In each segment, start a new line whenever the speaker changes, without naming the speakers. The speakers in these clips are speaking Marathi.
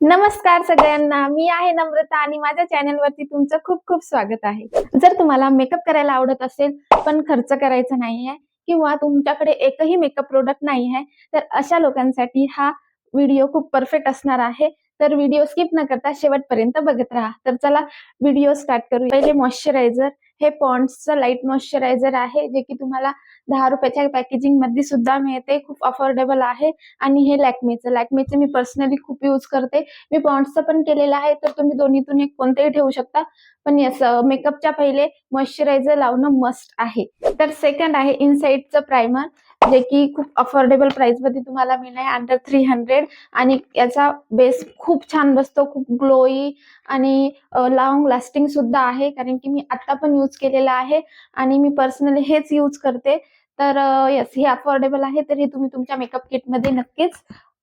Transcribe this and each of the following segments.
नमस्कार सगळ्यांना. मी आहे नम्रता आणि माझ्या चॅनलवरती तुमचं खूप खूप स्वागत आहे. जर तुम्हाला मेकअप करायला आवडत असेल पण खर्च करायचा नाही आहे किंवा तुमच्याकडे एकही मेकअप प्रोडक्ट नाही आहे तर अशा लोकांसाठी हा व्हिडिओ खूप परफेक्ट असणार आहे. तर व्हिडिओ स्किप न करता शेवटपर्यंत बघत राहा. तर चला व्हिडिओ स्टार्ट करू पहिले मॉइश्चरायझर हे पॉन्ड्सचं लाइट मॉइश्चरायझर आहे जे की तुम्हाला दहा रुपयाच्या पॅकेजिंगमध्ये सुद्धा मिळते खूप अफोर्डेबल आहे आणि हे लॅक्मेचं. लॅक्मेचं मी पर्सनली खूप यूज करते. मी पॉन्ड्सचं पण केलेलं आहे तर तुम्ही दोन्हीतून एक कोणतेही ठेवू शकता. पण यस मेकअपच्या पहिले मॉइश्चरायझर लावणं मस्ट आहे. तर सेकंड आहे इनसाइडचं प्रायमर जे की खूप अफोर्डेबल प्राइसमध्ये तुम्हाला मिळणार आहे. अंडर थ्री हंड्रेड आणि याचा बेस खूप छान बसतो खूप ग्लोई आणि लॉंग लास्टिंग सुद्धा आहे. कारण की मी आता पण यूज केलेला आहे आणि मी पर्सनली हेच यूज करते. तर यस हे अफोर्डेबल आहे तर हे तुम्ही तुमच्या मेकअप किटमध्ये नक्कीच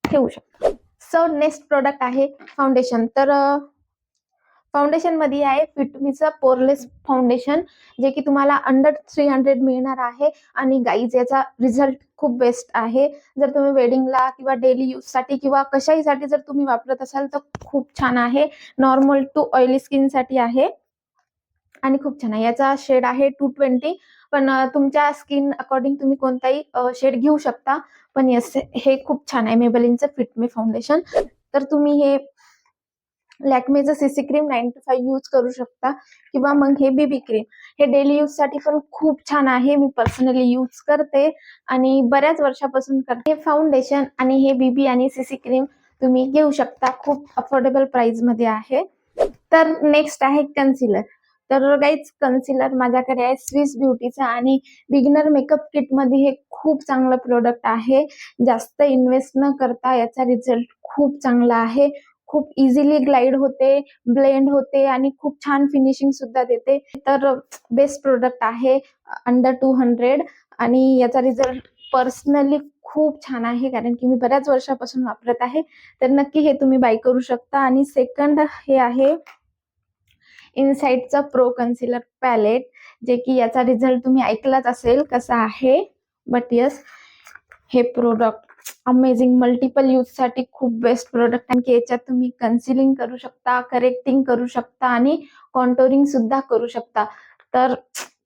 ठेवू शकता. सो नेक्स्ट प्रोडक्ट आहे फाउंडेशन तर फाउंडेशनमध्ये आहे फिटमीचं पोरलेस फाउंडेशन जे की तुम्हाला अंडर थ्री हंड्रेड मिळणार आहे. आणि गाईज याचा रिझल्ट खूप बेस्ट आहे. जर तुम्ही वेडिंगला किंवा डेली यूजसाठी किंवा कशाहीसाठी जर तुम्ही वापरत असाल तर खूप छान आहे. नॉर्मल टू ऑइली स्किनसाठी आहे. आणि खूप छान आहे. याचा शेड आहे टू ट्वेंटी पण तुमच्या स्किन अकॉर्डिंग तुम्ही कोणताही शेड घेऊ शकता. पण येस हे खूप छान आहे मेबलिनचं फिटमी फाउंडेशन तर तुम्ही हे लॅक्मेचं CC cream ninety five use करू शकता किंवा मग हे बीबी क्रीम हे डेली यूजसाठी पण खूप छान आहे. मी पर्सनली यूज करते आणि बऱ्याच वर्षापासून करते. हे फाउंडेशन आणि हे बीबी आणि सीसी क्रीम तुम्ही घेऊ शकता. खूप अफोर्डेबल प्राइसमध्ये आहे. तर नेक्स्ट आहे कन्सिलर तर काहीच कन्सिलर माझ्याकडे आहे स्विस ब्युटीचा आणि बिगिनर मेकअप किटमध्ये हे खूप चांगलं प्रोडक्ट आहे. जास्त इन्व्हेस्ट न करता याचा रिझल्ट खूप चांगला आहे. खूप इझिली ग्लाइड होते ब्लेंड होते आणि खूप छान फिनिशिंग सुद्धा देते. तर बेस्ट प्रोडक्ट आहे अंडर टू हंड्रेड आणि याचा रिझल्ट पर्सनली खूप छान आहे कारण की मी बऱ्याच वर्षापासून वापरत आहे. तर नक्की हे तुम्ही बाय करू शकता. आणि सेकंड हे आहे इनसाईटचा प्रो कन्सिलर पॅलेट जे की याचा रिझल्ट तुम्ही ऐकलाच असेल कसा आहे. बट यस हे प्रोडक्ट अमेझिंग मल्टिपल यूजसाठी खूप बेस्ट प्रोडक्ट आणि याच्यात तुम्ही कन्सिलिंग करू शकता करेक्टिंग करू शकता आणि कॉन्टोरिंग सुद्धा करू शकता. तर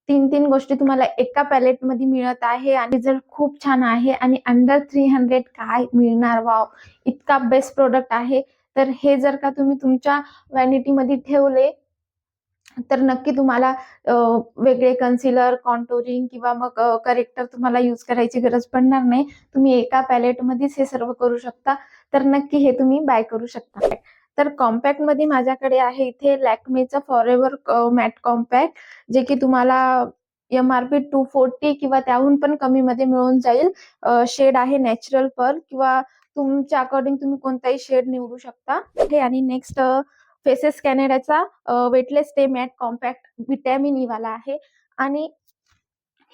तीन तीन गोष्टी तुम्हाला एका पॅलेटमध्ये मिळत आहे आणि रिझल्ट खूप छान आहे आणि अंडर थ्री हंड्रेड काय मिळणार? वाव इतका बेस्ट प्रोडक्ट आहे. तर हे जर का तुम्ही तुमच्या व्हॅनिटी मध्ये ठेवले तर नक्की तुम्हाला वेगळे कन्सिलर कॉन्टोरिंग किंवा मग करेक्टर तुम्हाला यूज करायची गरज पडणार नाही. तुम्ही एका पॅलेटमध्येच हे सर्व करू शकता. तर नक्की हे तुम्ही बाय करू शकता. तर कॉम्पॅक्टमध्ये माझ्याकडे आहे इथे लॅक्मेचं फॉर एव्हर मॅट कॉम्पॅक्ट जे की तुम्हाला M R P two forty किंवा त्याहून पण कमी मध्ये मिळून जाईल. शेड आहे नॅचरल पर्ल किंवा तुमच्या अकॉर्डिंग तुम्ही कोणताही शेड निवडू शकता. हे आणि next faces कॅनेडाचा weightless day matte compact vitamin E वाला आहे. आणि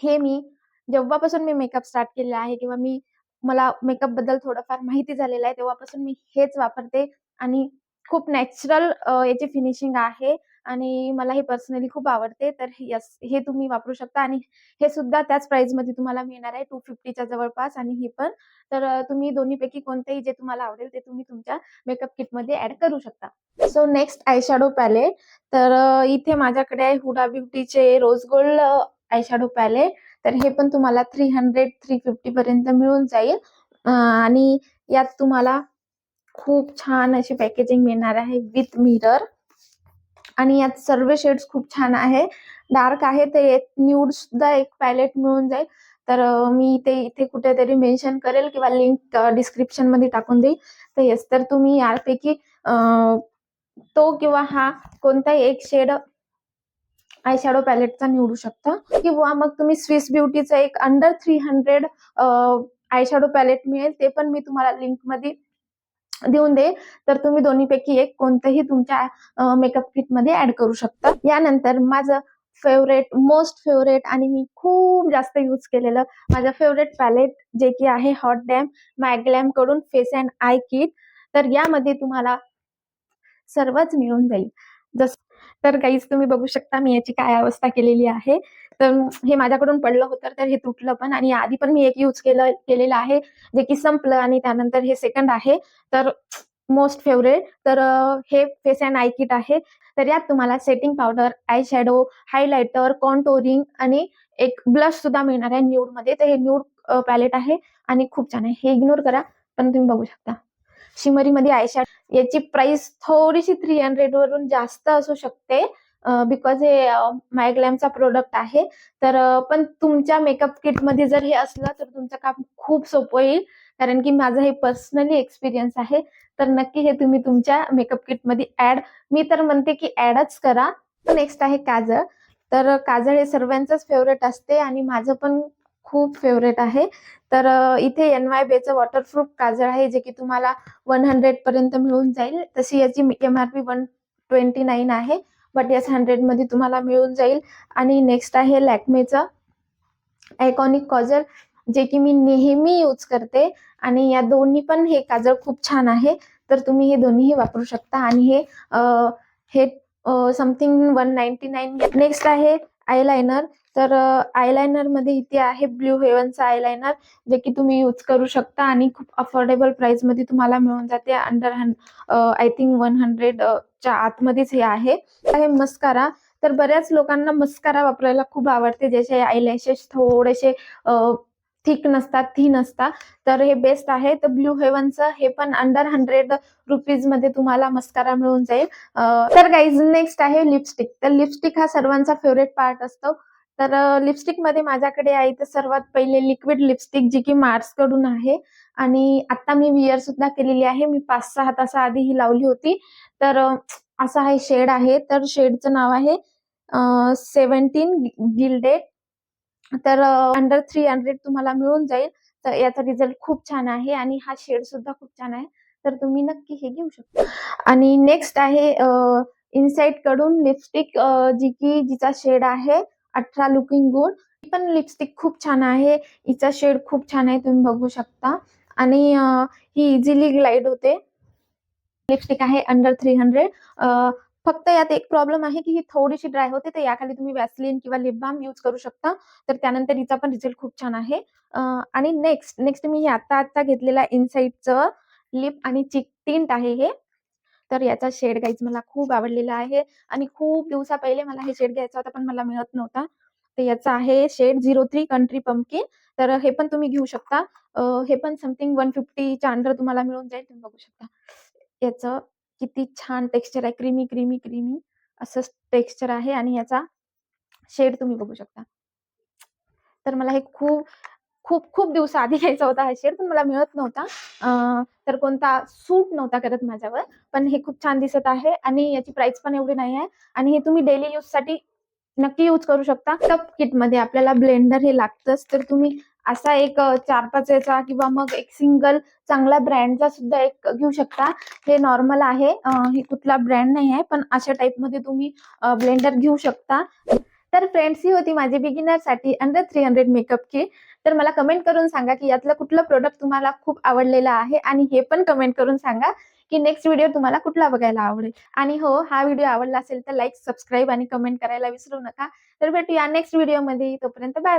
हे मी जेव्हापासून मी मेकअप स्टार्ट केलेला आहे किंवा मी मला मेकअपबद्दल थोडंफार माहिती झालेलं आहे तेव्हापासून मी हेच वापरते. आणि खूप नॅचरल याची फिनिशिंग आहे. आणि मला हे पर्सनली खूप आवडते. तर यस हे तुम्ही वापरू शकता आणि हे सुद्धा त्याच प्राइसमध्ये तुम्हाला मिळणार आहे टू फिफ्टीच्या जवळपास आणि हे पण. तर तुम्ही दोन्हीपैकी कोणतेही जे तुम्हाला आवडेल ते तुम्ही तुमच्या मेकअप किटमध्ये ऍड करू शकता. सो नेक्स्ट आयशॅडो पॅलेट तर इथे माझ्याकडे आहे हुडा ब्युटीचे रोज गोल्ड आयशॅडो पॅलेट तर हे पण तुम्हाला थ्री हंड्रेड थ्री फिफ्टी पर्यंत मिळून जाईल. आणि यात तुम्हाला खूप छान अशी पॅकेजिंग मिळणार आहे विथ मिरर आणि यात सर्व शेड्स खूप छान आहे. डार्क आहे ते न्यूड सुद्धा एक पॅलेट मिळून जाईल. तर मी ते इथे कुठेतरी मेन्शन करेल किंवा लिंक डिस्क्रिप्शनमध्ये टाकून देईल. तर येस तर तुम्ही यापैकी तो किंवा हा कोणताही एक शेड आय शॅडो पॅलेटचा निवडू शकता. किंवा मग तुम्ही स्विस ब्युटीचं एक under three hundred eye shadow palette मिळेल. ते पण मी तुम्हाला लिंकमध्ये देऊन दे. तर तुम्ही दोन्हीपैकी एक कोणतंही तुमच्या मेकअप किटमध्ये ऍड करू शकता. यानंतर माझं फेवरेट मोस्ट फेवरेट आणि मी खूप जास्त यूज केलेलं माझं फेवरेट पॅलेट जे की आहे हॉट डॅम मॅग्लॅमकडून फेस अँड आय किट तर यामध्ये तुम्हाला सर्वच मिळून जाईल. जस तर काहीच तुम्ही बघू शकता मी याची काय अवस्था केलेली आहे. तर हे माझ्याकडून पडलं होतं तर हे तुटलं पण. आणि आधी पण मी एक यूज केलं केलेलं आहे जे की संपलं आणि त्यानंतर हे सेकंड आहे. तर मोस्ट फेवरेट तर हे फेस अँड आय किट आहे. तर यात तुम्हाला setting powder eye shadow highlighter contouring आणि एक ब्लश सुद्धा मिळणार आहे न्यूडमध्ये. तर हे न्यूड पॅलेट आहे. आणि खूप छान आहे. हे इग्नोर करा पण तुम्ही बघू शकता. शिमरी मध्ये आय याची प्राइस थोडीशी थ्री हंड्रेड वरून जास्त असू शकते बिकॉज हे मायग्लॅमचा प्रोडक्ट आहे. तर पण तुमच्या मेकअप किटमध्ये जर हे असलं तर तुमचं काम खूप सोपं येईल कारण की माझं हे पर्सनली एक्सपिरियन्स आहे. तर नक्की हे तुम्ही तुमच्या मेकअप किटमध्ये ऍड मी तर म्हणते की ऍडच करा. नेक्स्ट आहे काजळ. तर काजळ हे सर्वांचंच फेवरेट असते आणि माझं पण खूप फेवरेट आहे. तर इथे एन वाय बेचं वॉटरप्रूफ काजळ आहे जे की तुम्हाला वन हंड्रेड पर्यंत मिळून जाईल. तशी याची M R P one twenty nine आहे बट याच हंड्रेडमध्ये तुम्हाला मिळून जाईल. आणि नेक्स्ट आहे लॅक्मेचं आयकॉनिक काजळ जे की मी नेहमी यूज करते. आणि या दोन्ही पण हे काजळ खूप छान आहे. तर तुम्ही हे दोन्हीही वापरू शकता. आणि हे हे something one ninety nine next आहे आयलायनर तर आयलायनरमध्ये इथे आहे ब्ल्यू हेवनचा आयलायनर जे की तुम्ही यूज करू शकता आणि खूप अफोर्डेबल प्राइसमध्ये तुम्हाला मिळून जाते. Under I think one hundred च्या आतमध्येच हे आहे. मस्कारा तर बऱ्याच लोकांना मस्कारा वापरायला खूप आवडते. ज्याचे आयलॅशेस थोडेसे थिक नसतात थीन नसतात तर हे बेस्ट आहे. तर ब्ल्यू हेवनचं हे पण अंडर हंड्रेड रुपीजमध्ये तुम्हाला मस्कारा मिळून जाईल. तर गाईज नेक्स्ट आहे लिपस्टिक तर लिपस्टिक हा सर्वांचा फेवरेट पार्ट असतो. तर लिपस्टिकमध्ये माझ्याकडे आहे तर सर्वात पहिले लिक्विड लिपस्टिक जी की मार्सकडून आहे आणि आता मी वियर सुद्धा केलेली आहे. मी पाच सहा तासाआधी ही लावली होती. तर असा हा शेड आहे. तर शेडचं नाव आहे सेवन्टीन गिल्डेड. तर अंडर थ्री हंड्रेड तुम्हाला मिळून जाईल. तर याचा रिझल्ट खूप छान आहे आणि हा शेड सुद्धा खूप छान आहे. तर तुम्ही नक्की हे घेऊ शकता. आणि नेक्स्ट आहे इनसाइडकडून लिपस्टिक जी की जिचा शेड आहे अठरा लुकिंग गुड पण लिपस्टिक खूप छान आहे. हिचा शेड खूप छान आहे तुम्ही बघू शकता. आणि ही इझिली ग्लाइड होते. लिपस्टिक आहे अंडर थ्री हंड्रेड फक्त यात एक प्रॉब्लेम आहे की ही थोडीशी ड्राय होते तर याखाली तुम्ही वॅसलिन किंवा लिप बाम यूज करू शकता. तर त्यानंतर हिचा पण रिझल्ट खूप छान आहे. आणि नेक्स्ट नेक्स्ट मी हे आता आता घेतलेला इनसाइडचं लिप आणि चिक टिंट आहे हे. तर याचा शेड गाईज मला खूप आवडलेला आहे. आणि खूप दिवसा पहिले मला हे शेड घ्यायचा होता पण मला मिळत नव्हता. तर याचा आहे shade zero three country pumpkin. तर हे पण तुम्ही घेऊ शकता. हे पण समथिंग वन फिफ्टीच्या अंडर तुम्हाला मिळून जाईल. तुम्ही बघू शकता. याचं किती छान टेक्स्चर आहे. क्रीमी क्रीमी क्रीमी असं टेक्स्चर आहे. आणि याचा शेड तुम्ही बघू शकता. तर मला हे खूप खूप खूप दिवसाआधी घ्यायचा होता हा शेड पण मला मिळत नव्हता. तर कोणता सूट नव्हता करत माझ्यावर. पण हे खूप छान दिसत आहे आणि याची प्राइस पण एवढी नाही आहे. आणि हे तुम्ही डेली यूजसाठी नक्की यूज करू शकता. टप किटमध्ये आपल्याला ब्लेंडर हे लागतंच. तर तुम्ही असा एक चार पाच याचा किंवा मग एक सिंगल चांगला ब्रँडचा सुद्धा एक घेऊ शकता. हे नॉर्मल आहे. हे कुठला ब्रँड नाही आहे पण अशा टाइपमध्ये तुम्ही ब्लेंडर घेऊ शकता. तर फ्रेंड्स ही होती माझी बिगिनरसाठी under three hundred makeup kit तर मला कमेंट करून सांगा की यातलं कुठलं प्रोडक्ट तुम्हाला खूप आवडलेलं आहे आणि हे पण कमेंट करून सांगा की नेक्स्ट व्हिडिओ तुम्हाला कुठला बघायला आवडेल. आणि हो हा व्हिडिओ आवडला असेल तर लाईक सबस्क्राईब आणि कमेंट करायला विसरू नका. तर भेटूया नेक्स्ट व्हिडिओमध्ये तोपर्यंत बाय बाय